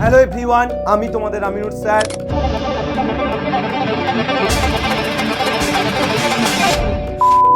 Hello everyone আমি তোমাদের Aminur sir.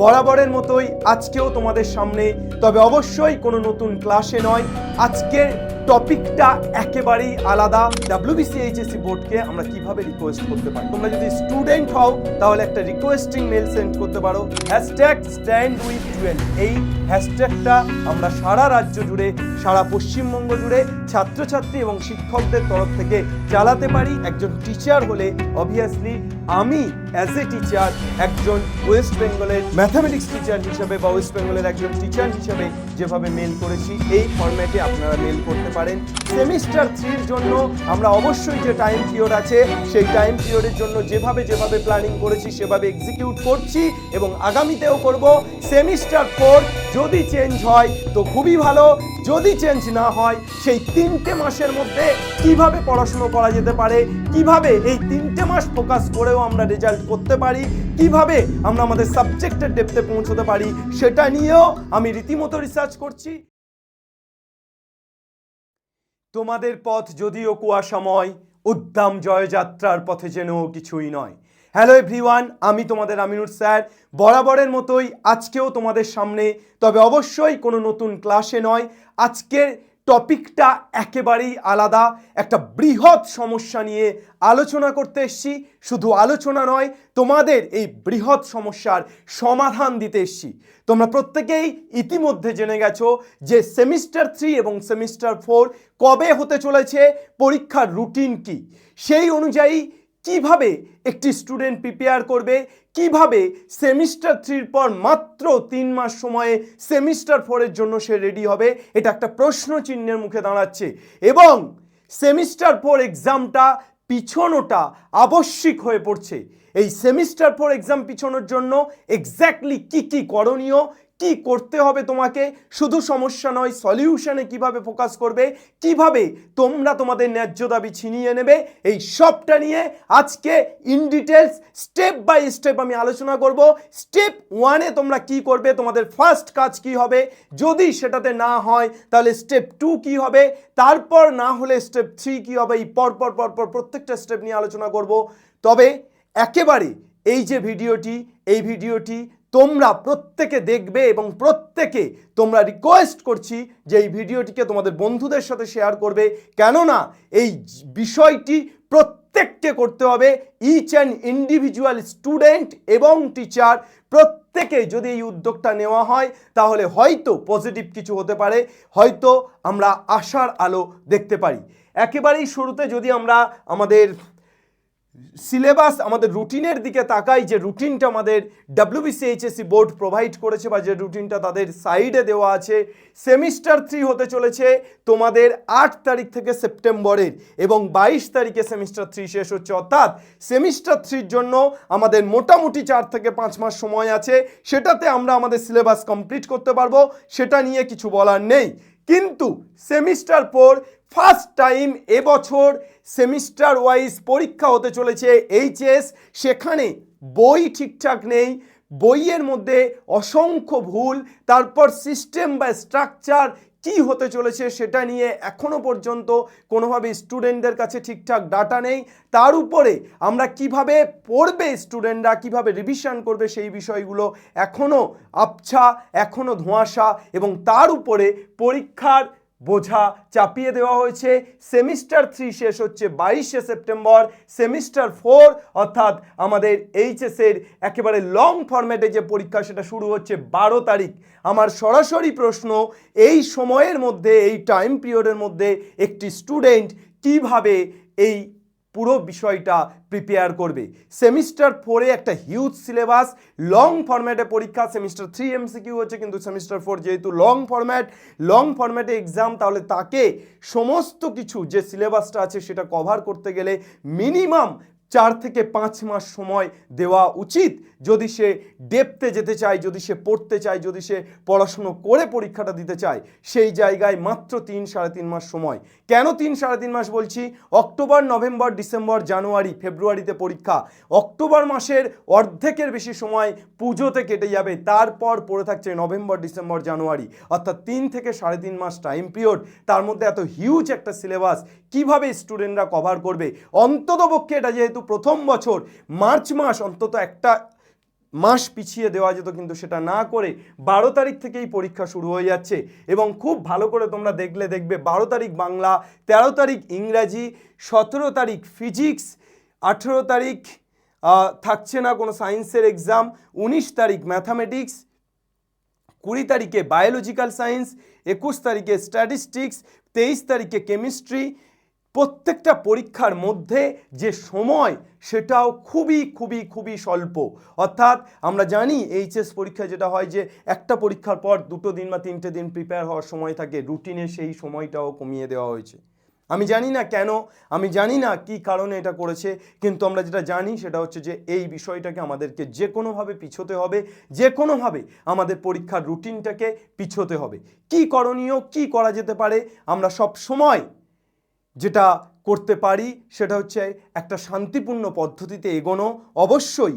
বরাবরের মতোই আজকেও তোমাদের সামনে, তবে অবশ্যই কোনো নতুন ক্লাসে নয়। আজকের টপিকটা একেবারেই আলাদা। ডাব্লিউবিসিএইচএসসি বোর্ডকে আমরা কীভাবে রিকোয়েস্ট করতে পারি? তোমরা যদি স্টুডেন্ট হও, তাহলে একটা রিকোয়েস্টিং মেল সেন্ড করতে পারো। হ্যাশট্যাগ স্ট্যান্ড উইথ টুয়েলভ এই হ্যাশট্যাগটা আমরা সারা রাজ্য জুড়ে, সারা পশ্চিমবঙ্গ জুড়ে ছাত্রছাত্রী এবং শিক্ষকদের তরফ থেকে চালাতে পারি। একজন টিচার হলে অবভিয়াসলি আমি অ্যাজ এ টিচার একজন ওয়েস্ট বেঙ্গলের ম্যাথামেটিক্স টিচার হিসেবে বা ওয়েস্ট বেঙ্গলের একজন টিচার হিসেবে যেভাবে মেল করেছি, এই ফর্ম্যাটে আপনারা মেল করতে পারেন। সেমিস্টার থ্রির জন্য আমরা অবশ্যই যে টাইম পিরিয়ড আছে, সেই টাইম পিরিয়ডের জন্য যেভাবে যেভাবে প্ল্যানিং করেছি, সেভাবে এক্সিকিউট করছি এবং আগামীতেও করব। সেমিস্টার ফোর যদি চেঞ্জ হয়, তো খুবই ভালো। যদি চেঞ্জ না হয়, সেই তিনটে মাসের মধ্যে কীভাবে পড়াশুনো করা যেতে পারে, কীভাবে এই তিনটে মাস ফোকাস করেও আমরা রেজাল্ট করতে পারি, কীভাবে আমরা আমাদের সাবজেক্টের ডেপতে পৌঁছতে পারি, সেটা নিয়েও আমি রীতিমতো রিসার্চ করছি। তোমাদের পথ যদিও কুয়াশাময়, উদ্দাম জয়যাত্রার পথে যেন কিছুই নয়। হ্যালো এভরিওয়ান আমি তোমাদের আমিনুর স্যার। বরাবরের মতোই আজকেও তোমাদের সামনে, তবে অবশ্যই কোনো নতুন ক্লাসে নয়। আজকের টপিকটা একেবারেই আলাদা। একটা বৃহৎ সমস্যা নিয়ে আলোচনা করতে এসছি। শুধু আলোচনা নয়, তোমাদের এই বৃহৎ সমস্যার সমাধান দিতে এসছি। তোমরা প্রত্যেকেই ইতিমধ্যে জেনে গেছো যে সেমিস্টার থ্রি এবং সেমিস্টার ফোর কবে হতে চলেছে, পরীক্ষার রুটিন কি? সেই অনুযায়ী কীভাবে একটি স্টুডেন্ট প্রিপেয়ার করবে? কীভাবে সেমিস্টার থ্রির পর মাত্র তিন মাস সময়ে সেমিস্টার ফোরের জন্য সে রেডি হবে? এটা একটা প্রশ্ন চিহ্নের মুখে দাঁড়াচ্ছে। এবং সেমিস্টার ফোর এক্সামটা পিছনোটা আবশ্যিক হয়ে পড়ছে। এই সেমিস্টার ফোর এক্সাম পিছনোর জন্য এক্স্যাক্টলি কি কি করণীয়? কি করতে হবে তোমাকে? শুধু সমস্যা নয় সলিউশনে কীভাবে ফোকাস করবে? কীভাবে তোমরা তোমাদের ন্যায্য দাবি ছিনিয়ে নেবে? এই সবটা নিয়ে আজকে in details step by step আমি আলোচনা করব। স্টেপ ওয়ানে তোমরা কি করবে? তোমাদের ফার্স্ট কাজ কি হবে? যদি সেটাতে না হয়, তাহলে স্টেপ টু কি হবে? তারপর না হলে স্টেপ থ্রি কি হবে? এই পর পর পর পর প্রত্যেকটা স্টেপ নিয়ে আলোচনা করব। তবে একেবারে এই যে ভিডিওটি, এই ভিডিওটি তোমরা প্রত্যেকে দেখবে এবং প্রত্যেকে তোমরা রিকোয়েস্ট করছি যে এই ভিডিওটিকে তোমাদের বন্ধুদের সাথে শেয়ার করবে। কেননা এই বিষয়টি প্রত্যেককে করতে হবে। ইচ অ্যান্ড ইন্ডিভিজুয়াল স্টুডেন্ট এবং টিচার প্রত্যেকে যদি এই উদ্যোগটা নেওয়া হয়, তাহলে হয়তো পজিটিভ কিছু হতে পারে। হয়তো আমরা আশার আলো দেখতে পারি। একেবারেই শুরুতে যদি আমরা আমাদের সিলেবাস আমাদের রুটিনের দিকে তাকাই, যে রুটিনটা আমাদের ডাব্লিউবিসিএইচএসসি বোর্ড প্রোভাইড করেছে বা যে রুটিনটা তাদের সাইডে দেওয়া আছে সেমিস্টার থ্রি হতে চলেছে তোমাদের আট তারিখ থেকে সেপ্টেম্বরের এবং বাইশ তারিখে সেমিস্টার থ্রি শেষ হচ্ছে। অর্থাৎ সেমিস্টার থ্রির জন্য আমাদের মোটামুটি চার থেকে পাঁচ মাস সময় আছে। সেটাতে আমরা আমাদের সিলেবাস কমপ্লিট করতে পারব। সেটা নিয়ে কিছু বলার নেই। কিন্তু সেমিস্টার পর ফার্স্ট টাইম এবছর সেমিস্টার ওয়াইজ পরীক্ষা হতে চলেছে এইচএস। সেখানে বই ঠিকঠাক নেই, বইয়ের মধ্যে অসংখ্য ভুল, তারপর সিস্টেম বা স্ট্রাকচার কি হতে চলেছে সেটা নিয়ে এখনও পর্যন্ত কোনোভাবে স্টুডেন্টদের কাছে ঠিকঠাক ডাটা নেই। তার উপরে আমরা কীভাবে পড়বে স্টুডেন্টরা, কীভাবে রিভিশন করবে সেই বিষয়গুলো এখনও আবছা এখনও ধোঁয়াশা এবং তার উপরে পরীক্ষার বোঝা চাপিয়ে দেওয়া হয়েছে। সেমিস্টার থ্রি শেষ হচ্ছে বাইশে সেপ্টেম্বর, সেমিস্টার ফোর অর্থাৎ আমাদের এইচএসের একেবারে লং ফরম্যাটে যে পরীক্ষা, সেটা শুরু হচ্ছে বারো তারিখ। আমার সরাসরি প্রশ্ন, এই সময়ের মধ্যে, এই টাইম পিরিয়ডের মধ্যে একটি স্টুডেন্ট কীভাবে এই পুরো বিষয়টা প্রিপেয়ার করবে। সেমিস্টার ফোরে একটা হিউজ সিলেবাস লং ফরম্যাটে পরীক্ষা সেমিস্টার থ্রি এমসিকিউ হচ্ছে কিন্তু সেমিস্টার ফোর যেহেতু লং ফরম্যাট লং ফরম্যাটে এক্সাম তাহলে তাকে সমস্ত কিছু যে সিলেবাসটা আছে সেটা কভার করতে গেলে মিনিমাম চার থেকে পাঁচ মাস সময় দেওয়া উচিত। যদি সে ডেপতে যেতে চায়, যদি সে পড়তে চায়, যদি সে পড়াশুনো করে পরীক্ষাটা দিতে চায়, সেই জায়গায় মাত্র তিন সাড়ে তিন মাস সময়। কেন তিন সাড়ে তিন মাস বলছি? অক্টোবর, নভেম্বর, ডিসেম্বর, জানুয়ারি, ফেব্রুয়ারিতে পরীক্ষা। অক্টোবর মাসের অর্ধেকের বেশি সময় পুজোতে কেটে যাবে। তারপর পড়ে থাকছে নভেম্বর, ডিসেম্বর, জানুয়ারি। অর্থাৎ তিন থেকে সাড়ে তিন মাস টাইম পিরিয়ড তার মধ্যে এত হিউজ একটা সিলেবাস কীভাবে স্টুডেন্টরা কভার করবে? অন্ততপক্ষে এটা যেহেতু প্রথম বছর মার্চ মাস অন্তত একটা মাস পিছিয়ে দেওয়া যেত কিন্তু সেটা না করে বারো তারিখ থেকেই পরীক্ষা শুরু হয়ে যাচ্ছে এবং খুব ভালো করে তোমরা দেখলে দেখবে বারো তারিখ বাংলা, তেরো তারিখ ইংরাজি, সতেরো তারিখ ফিজিক্স, আঠেরো তারিখ থাকছে না কোনো সায়েন্সের এক্সাম উনিশ তারিখ ম্যাথামেটিক্স কুড়ি তারিখে বায়োলজিক্যাল সায়েন্স একুশ তারিখে স্ট্যাটিস্টিক্স তেইশ তারিখে কেমিস্ট্রি প্রত্যেকটা পরীক্ষার মধ্যে যে সময়, সেটাও খুবই খুবই খুবই স্বল্প। অর্থাৎ আমরা জানি এইচএস পরীক্ষা যেটা হয় যে, একটা পরীক্ষার পর দুটো দিন বা তিনটে দিন প্রিপেয়ার হওয়ার সময় থাকে রুটিনে সেই সময়টাও কমিয়ে দেওয়া হয়েছে। আমি জানি না কেন, আমি জানি না কি কারণে এটা করেছে, কিন্তু আমরা যেটা জানি সেটা হচ্ছে যে, এই বিষয়টাকে আমাদেরকে যে কোনোভাবে পিছোতে হবে যে কোনোভাবে আমাদের পরীক্ষার রুটিনটাকে পিছোতে হবে। কি করণীয়, কি করা যেতে পারে, আমরা সব সময় যেটা করতে পারি, সেটা হচ্ছে একটা শান্তিপূর্ণ পদ্ধতিতে এগোনো। অবশ্যই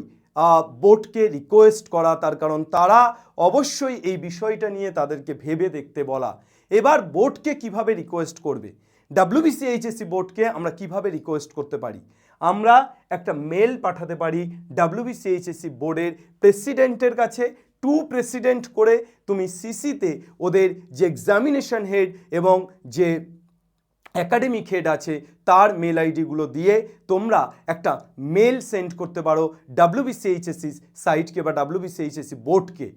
বোর্ডকে রিকোয়েস্ট করা তার কারণ তারা অবশ্যই এই বিষয়টা নিয়ে তাদেরকে ভেবে দেখতে বলা। এবার বোর্ডকে কীভাবে রিকোয়েস্ট করবে? ডাব্লিউবিসি এইচএসসি বোর্ডকে আমরা কীভাবে রিকোয়েস্ট করতে পারি? আমরা একটা মেল পাঠাতে পারি ডাব্লিউবিসি এইচএসসি বোর্ডের প্রেসিডেন্টের কাছে। টু প্রেসিডেন্ট করে তুমি সিসিতে ওদের যে এক্সামিনেশন হেড এবং যে একাডেমিক হেড আছে, তার মেল আইডিগুলো দিয়ে তোমরা একটা মেল সেন্ড করতে পারো ডাব্লিউবিসিএইচএসসি সাইটকে বা ডাব্লিউবিসিএইচএসসি বোর্ডকে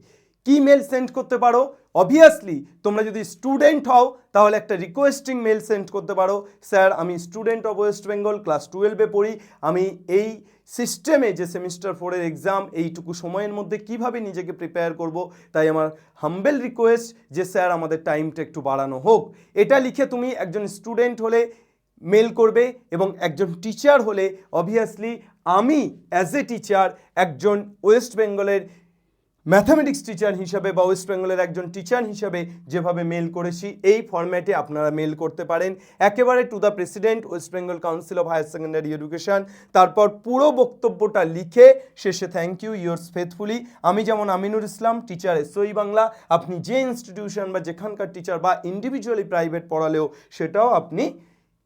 কি মেল সেন্ড করতে পারো? অবভিয়াসলি তোমরা যদি স্টুডেন্ট হও, তাহলে একটা রিকোয়েস্টিং মেল সেন্ড করতে পারো। স্যার আমি student of West Bengal class টুয়েলভে পড়ি। আমি এই সিস্টেমে যে সেমিস্টার ফোরের এক্সাম এইটুকু সময়ের মধ্যে কীভাবে নিজেকে প্রিপেয়ার করব, তাই আমার হাম্বেল রিকোয়েস্ট যে স্যার আমাদের টাইমটা একটু বাড়ানো হোক। এটা লিখে তুমি একজন স্টুডেন্ট হলে মেল করবে এবং একজন টিচার হলে অবভিয়াসলি আমি অ্যাজ এ টিচার একজন ওয়েস্ট বেঙ্গলের ম্যাথামেটিক্স টিচার হিসাবে বা ওয়েস্ট বেঙ্গলের একজন টিচার হিসাবে যেভাবে মেল করেছি, এই ফরম্যাটে আপনারা মেল করতে পারেন। একেবারে to the president West Bengal council of higher secondary education তারপর পুরো বক্তব্যটা লিখে শেষে থ্যাংক ইউ ইয়োর্স ফেথফুলি আমি যেমন আমিনুর ইসলাম টিচার এসওই বাংলা আপনি যে ইনস্টিটিউশন বা যেখানকার টিচার বা ইন্ডিভিজুয়ালি প্রাইভেট পড়ালেও সেটাও আপনি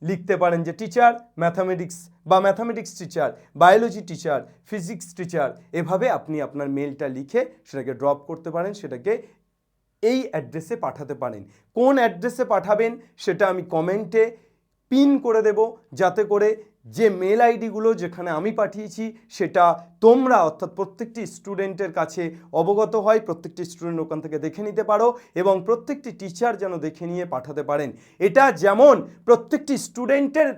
লিখতে পারেন যে টিচার ম্যাথামেটিক্স বা mathematics teacher biology teacher physics teacher এভাবে আপনি আপনার মেলটা লিখে সেটাকে ড্রপ করতে পারেন, সেটাকে এই অ্যাড্রেসে পাঠাতে পারেন। কোন অ্যাড্রেসে পাঠাবেন সেটা আমি কমেন্টে পিন করে দেব, যাতে করে যে মেল আইডিগুলো যেখানে আমি পাঠিয়েছি সেটা তোমরা, অর্থাৎ প্রত্যেকটি স্টুডেন্টের কাছে অবগত হয়, প্রত্যেকটি স্টুডেন্ট ওখান থেকে দেখে নিতে পারো এবং প্রত্যেকটি টিচার যেন দেখে নিয়ে পাঠাতে পারেন। এটা যেমন প্রত্যেকটি স্টুডেন্টের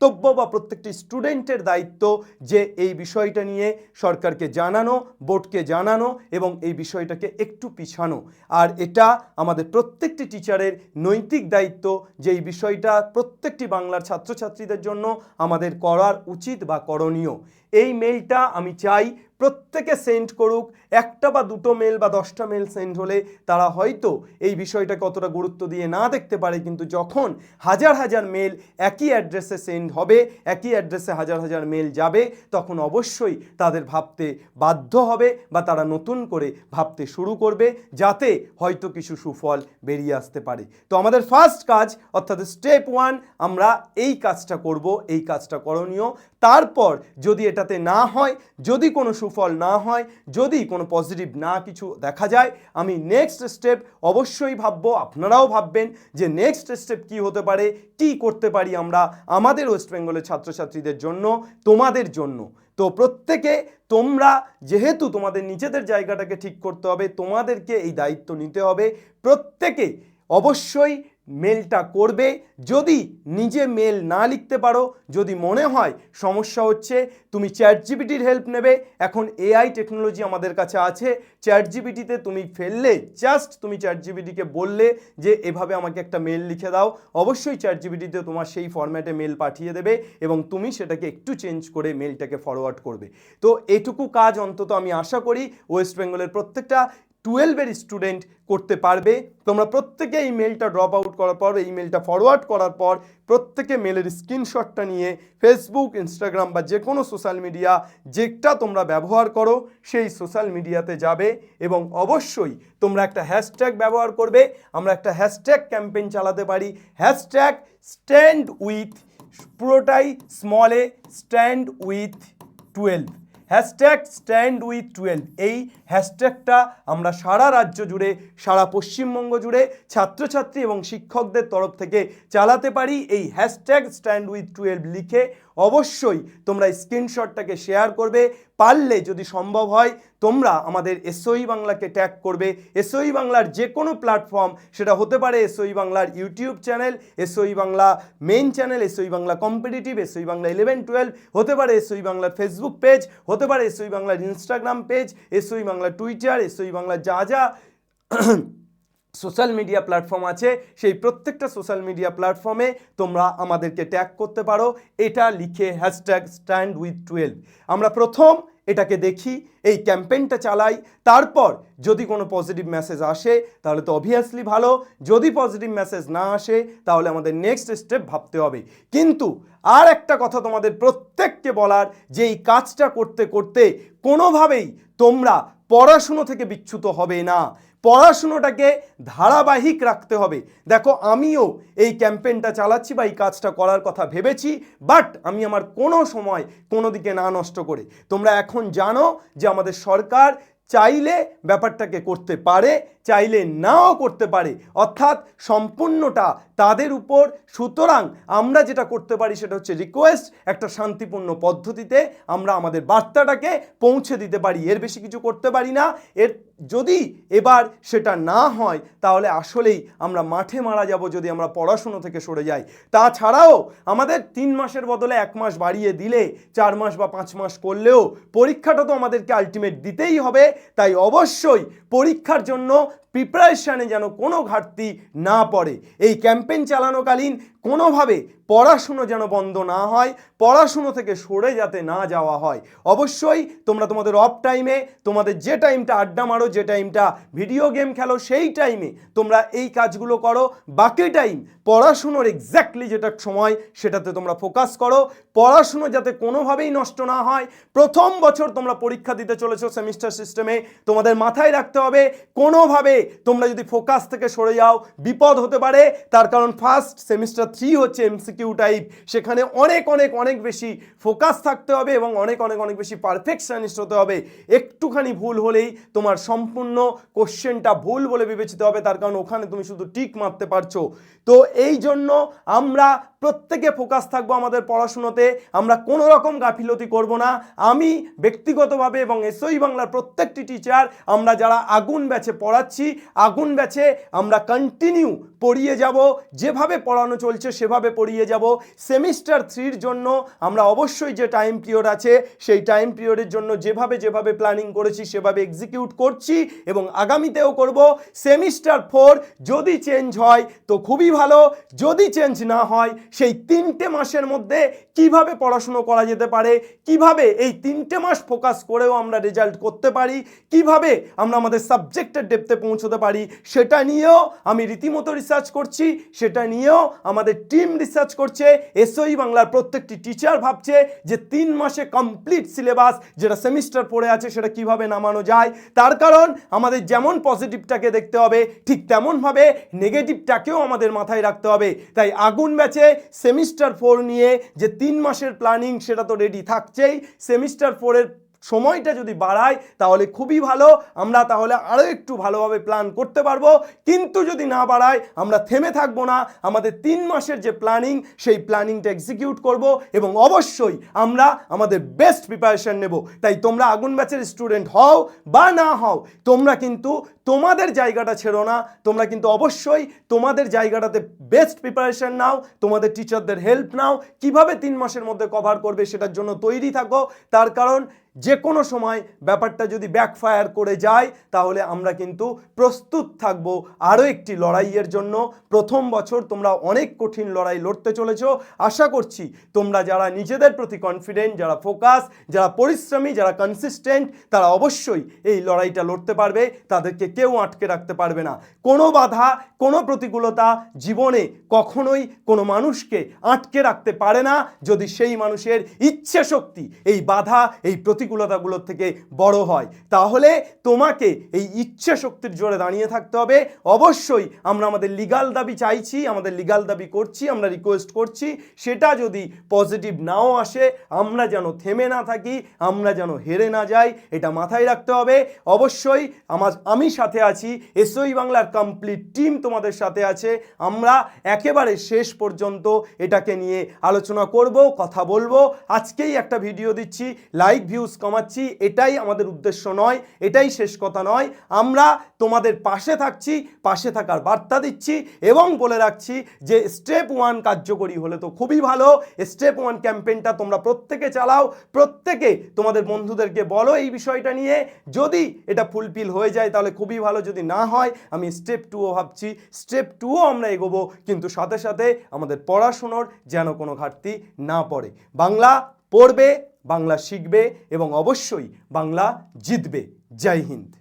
কর্তব্য বা প্রত্যেকটি স্টুডেন্টের দায়িত্ব যে এই বিষয়টা নিয়ে সরকারকে জানানো, বোর্ডকে জানানো এবং এই বিষয়টাকে একটু পিছানো। আর এটা আমাদের প্রত্যেকটি টিচারের নৈতিক দায়িত্ব যে এই বিষয়টা প্রত্যেকটি বাংলার ছাত্রছাত্রীদের জন্য আমাদের করার উচিত বা করণীয়। এই মেলটা আমি চাই প্রত্যেকে সেন্ড করুক, একটা বা দুটো মেল বা দশটা মেল সেন্ড হলে তারা হয়তো এই বিষয়টা কতটা গুরুত্ব দিয়ে না দেখতে পারে, কিন্তু যখন হাজার হাজার মেল একই অ্যাড্রেসে সেন্ড হবে, একই অ্যাড্রেসে হাজার হাজার মেল যাবে, তখন অবশ্যই তাদের ভাবতে বাধ্য হবে বা তারা নতুন করে ভাবতে শুরু করবে যাতে হয়তো কিছু সুফল বেরিয়ে আসতে পারে। তো আমাদের ফার্স্ট কাজ, অর্থাৎ স্টেপ ওয়ান আমরা এই কাজটা করব, এই কাজটা করণীয়। তারপর যদি এটাতে না হয়, যদি কোনো সুফল না হয়, যদি কোনো পজিটিভ না কিছু দেখা যায়, আমি নেক্সট স্টেপ অবশ্যই ভাববো, আপনারাও ভাববেন যে নেক্সট স্টেপ কি হতে পারে, কি করতে পারি আমরা আমাদের ওয়েস্ট বেঙ্গলের ছাত্রছাত্রীদের জন্য, তোমাদের জন্য। তো প্রত্যেকে তোমরা যেহেতু তোমাদের নিজেদের জায়গাটাকে ঠিক করতে হবে, তোমাদেরকে এই দায়িত্ব নিতে হবে, প্রত্যেকে অবশ্যই মেলটা করবে। যদি নিজে মেল না লিখতে পারো, যদি মনে হয় সমস্যা হচ্ছে, তুমি চ্যাট জিপিটির হেল্প নেবে। এখন এআই টেকনোলজি আমাদের কাছে আছে। চ্যাট জিপিটিতে তুমি ফেললে জাস্ট তুমি চ্যাট জিপিটিকে বললে যে, এভাবে আমাকে একটা মেল লিখে দাও। অবশ্যই চ্যাট জিপিটিতে তোমার সেই ফরম্যাটে মেল পাঠিয়ে দেবে এবং তুমি সেটাকে একটু চেঞ্জ করে মেলটাকে ফরওয়ার্ড করবে। তো এটুকু কাজ অন্তত আমি আশা করি ওয়েস্ট বেঙ্গলের প্রত্যেকটা টুয়েলভের স্টুডেন্ট করতে পারবে। তোমরা প্রত্যেকে এই মেলটা ড্রপ আউট করার পর, এই মেলটা ফরওয়ার্ড করার পর, প্রত্যেকে মেলের স্ক্রিনশটটা নিয়ে ফেসবুক ইনস্টাগ্রাম বা যে কোনো সোশ্যাল মিডিয়া যেটা তোমরা ব্যবহার করো, সেই সোশ্যাল মিডিয়াতে যাবে এবং অবশ্যই তোমরা একটা হ্যাশট্যাগ ব্যবহার করবে। আমরা একটা হ্যাশট্যাগ ক্যাম্পেইন চালাতে পারি। হ্যাশট্যাগ স্ট্যান্ড উইথ পুরোটাই স্মলে stand with twelve hashtag stand with twelve এই হ্যাশট্যাগটা আমরা সারা রাজ্য জুড়ে, সারা পশ্চিমবঙ্গ জুড়ে ছাত্রছাত্রী এবং শিক্ষকদের তরফ থেকে চালাতে পারি। এই হ্যাশট্যাগ স্ট্যান্ড উইথ টুয়েলভ লিখে অবশ্যই তোমরা স্ক্রিনশটটাকে শেয়ার করবে। পারলে যদি সম্ভব হয় তোমরা আমাদের এসওই বাংলাকে ট্যাগ করবে। এসওই বাংলার যে কোনো প্ল্যাটফর্ম সেটা হতে পারে এসওই বাংলার YouTube channel SOE Bangla main channel SOE Bangla competitive SOE Bangla eleven twelve হতে পারে এসওই বাংলার ফেসবুক পেজ হতে পারে এসওই বাংলার Instagram page SOE Bangla Twitter SOE Bangla যা যা সোশ্যাল মিডিয়া প্ল্যাটফর্ম আছে, সেই প্রত্যেকটা সোশ্যাল মিডিয়া প্ল্যাটফর্মে তোমরা আমাদেরকে ট্যাগ করতে পারো। এটা লিখে হ্যাশট্যাগ স্ট্যান্ড উইথ টুয়েলভ আমরা প্রথম এটাকে দেখি, এই ক্যাম্পেইনটা চালাই, তারপর যদি কোনো পজিটিভ মেসেজ আসে, তাহলে তো অবভিয়াসলি ভালো, যদি পজিটিভ মেসেজ না আসে, তাহলে আমাদের নেক্সট স্টেপ ভাবতে হবে। কিন্তু আর একটা কথা তোমাদের প্রত্যেককে বলার, যে এই কাজটা করতে করতে কোনোভাবেই তোমরা পড়াশুনো থেকে বিচ্যুত হবে না। পড়াশুনোটাকে ধারাবাহিক রাখতে হবে। দেখো, আমিও এই ক্যাম্পেনটা চালাচ্ছি বা এই কাজটা করার কথা ভেবেছি, বাট আমি আমার কোনো সময় কোনো দিকে না নষ্ট করে। তোমরা এখন জানো যে আমাদের সরকার চাইলে ব্যাপারটাকে করতে পারে, চাইলে নাও করতে পারে। অর্থাৎ সম্পূর্ণটা তাদের উপর। সুতরাং আমরা যেটা করতে পারি সেটা হচ্ছে রিকোয়েস্ট একটা শান্তিপূর্ণ পদ্ধতিতে আমরা আমাদের বার্তাটাকে পৌঁছে দিতে পারি। এর বেশি কিছু করতে পারি না। এর যদি এবার সেটা না হয়, তাহলে আসলেই আমরা মাঠে মারা যাব যদি আমরা পড়াশুনো থেকে সরে যাই। তাছাড়াও আমাদের তিন মাসের বদলে এক মাস বাড়িয়ে দিলে, চার মাস বা পাঁচ মাস করলেও পরীক্ষাটা তো আমাদেরকে আলটিমেট দিতেই হবে। তাই অবশ্যই পরীক্ষার জন্য প্রিপারেশানে যেন কোনো ঘাটতি না পড়ে। এই ক্যাম্পেইন চালানোকালীন কোনোভাবে পড়াশুনো যেন বন্ধ না হয়, পড়াশুনো থেকে সরে যাতে না যাওয়া হয়। অবশ্যই তোমরা তোমাদের অফ টাইমে তোমাদের যে টাইমটা আড্ডা মারো, যে টাইমটা ভিডিও গেম খেলো, সেই টাইমে তোমরা এই কাজগুলো করো। বাকি টাইম পড়াশুনোর এক্স্যাক্টলি যেটা সময়, সেটাতে তোমরা ফোকাস করো। পড়াশুনো যাতে কোনোভাবেই নষ্ট না হয়, প্রথম বছর তোমরা পরীক্ষা দিতে চলেছো সেমিস্টার সিস্টেমে তোমাদের মাথায় রাখতে হবে কোনোভাবে তোমরা যদি ফোকাস থেকে সরে যাও, বিপদ হতে পারে। তার কারণ ফার্স্ট সেমিস্টার থ্রি হচ্ছে এমসিকিউ টাইপ সেখানে অনেক অনেক অনেক বেশি ফোকাস থাকতে হবে এবং অনেক অনেক অনেক বেশি পারফেকশনিস্ট হতে হবে। একটুখানি ভুল হলেই তোমার সম্পূর্ণ কোশ্চেনটা ভুল বলে বিবেচিত হবে। তার কারণ ওখানে তুমি শুধু টিক মারতে পারছ। তো এই জন্য আমরা প্রত্যেকে ফোকাস থাকব আমাদের পড়াশুনোতে। আমরা কোনো রকম গাফিলতি করব না। আমি ব্যক্তিগতভাবে এবং এসওই বাংলার প্রত্যেকটি টিচার আমরা যারা আগুন ব্যাচে পড়াচ্ছি আগুন ব্যাচে আমরা কন্টিনিউ পড়িয়ে যাব, যেভাবে পড়ানো চলছে সেভাবে পড়িয়ে যাব। সেমিস্টার থ্রির জন্য আমরা অবশ্যই যে টাইম পিরিয়ড আছে, সেই টাইম পিরিয়ডের জন্য যেভাবে যেভাবে প্ল্যানিং করেছি, সেভাবে এক্সিকিউট করছি এবং আগামীতেও করব। সেমিস্টার ফোর যদি চেঞ্জ হয় তো খুবই ভালো, যদি চেঞ্জ না হয়, সেই তিনটে মাসের মধ্যে কীভাবে পড়াশুনো করা যেতে পারে, কীভাবে এই তিনটে মাস ফোকাস করেও আমরা রেজাল্ট করতে পারি, কীভাবে আমরা আমাদের সাবজেক্টের ডেপতে পৌঁছতে পারি, সেটা নিয়েও আমি রীতিমতো রিসার্চ করছি, সেটা নিয়েও আমাদের টিম রিসার্চ করছে। এসওই বাংলার প্রত্যেকটি টিচার ভাবছে যে তিন মাসে কমপ্লিট সিলেবাস যেটা সেমিস্টার পড়ে আছে, সেটা কীভাবে নামানো যায়। তার কারণ আমাদের যেমন পজিটিভটাকে দেখতে হবে, ঠিক তেমনভাবে নেগেটিভটাকেও আমাদের মাথায় রাখতে হবে। তাই আগুন ব্যাচে সেমিস্টার ফোর নিয়ে যে তিন মাসের প্ল্যানিং সেটা তো রেডি থাকছেই সেমিস্টার ফোরের সময়টা যদি বাড়ায়, তাহলে খুবই ভালো। আমরা তাহলে আরও একটু ভালোভাবে প্ল্যান করতে পারব। কিন্তু যদি না বাড়ায়, আমরা থেমে থাকব না। আমাদের তিন মাসের যে প্ল্যানিং সেই প্ল্যানিংটা এক্সিকিউট করব এবং অবশ্যই আমরা আমাদের বেস্ট প্রিপারেশন নেব। তাই তোমরা আগুন ব্যাচের স্টুডেন্ট হও বা না হও, তোমরা কিন্তু তোমাদের জায়গাটা ছেড়ো না। তোমরা কিন্তু অবশ্যই তোমাদের জায়গাটাতে বেস্ট প্রিপারেশান নাও, তোমাদের টিচারদের হেল্প নাও। কীভাবে তিন মাসের মধ্যে কভার করবে, সেটার জন্য তৈরি থাকো। তার কারণ যে কোনো সময় ব্যাপারটা যদি ব্যাকফায়ার করে যায়, তাহলে আমরা কিন্তু প্রস্তুত থাকব আরও একটি লড়াইয়ের জন্য। প্রথম বছর তোমরা অনেক কঠিন লড়াই লড়তে চলেছো। আশা করছি তোমরা যারা নিজেদের প্রতি কনফিডেন্ট যারা ফোকাস যারা পরিশ্রমী, যারা কনসিস্টেন্ট তারা অবশ্যই এই লড়াইটা লড়তে পারবে। তাদেরকে কেউ আটকে রাখতে পারবে না। কোনো বাধা, কোনো প্রতিকূলতা জীবনে কখনোই কোনো মানুষকে আটকে রাখতে পারে না। যদি সেই মানুষের ইচ্ছে শক্তি, এই বাধা, এই প্রতিকূলতাগুলোর থেকে বড় হয়। তাহলে তোমাকে এই ইচ্ছে শক্তির জোরে দাঁড়িয়ে থাকতে হবে। অবশ্যই আমরা আমাদের লিগাল দাবি চাইছি, আমাদের লিগাল দাবি করছি, আমরা রিকোয়েস্ট করছি। সেটা যদি পজিটিভ নাও আসে, আমরা যেন থেমে না থাকি, আমরা যেন হেরে না যাই, এটা মাথায় রাখতে হবে। অবশ্যই আমার, আমি সাথে আছি এসওই বাংলার কমপ্লিট টিম তোমাদের সাথে আছে। আমরা একেবারে শেষ পর্যন্ত এটাকে নিয়ে আলোচনা করব, কথা বলব। আজকেই একটা ভিডিও দিচ্ছি। লাইক ভিউজ কমাচ্ছি, এটাই আমাদের উদ্দেশ্য নয়, এটাই শেষ কথা নয়। আমরা তোমাদের পাশে থাকছি, পাশে থাকার বার্তা দিচ্ছি এবং বলে রাখছি যে স্টেপ ওয়ান কার্যকরী হলে তো খুবই ভালো। স্টেপ ওয়ান ক্যাম্পেইনটা তোমরা প্রত্যেকে চালাও, প্রত্যেকে তোমাদের বন্ধুদেরকে বলো এই বিষয়টা নিয়ে। যদি এটা ফুলফিল হয়ে যায় তাহলে খুবই ভালো, যদি না হয় আমি স্টেপ টুও ভাবছি। স্টেপ টুও আমরা এগোবো, কিন্তু সাথে সাথে আমাদের পড়াশুনোর যেন কোনো ঘাটতি না পড়ে। বাংলা পড়বে বাংলা শিখবে এবং অবশ্যই বাংলা জিতবে। জয় হিন্দ।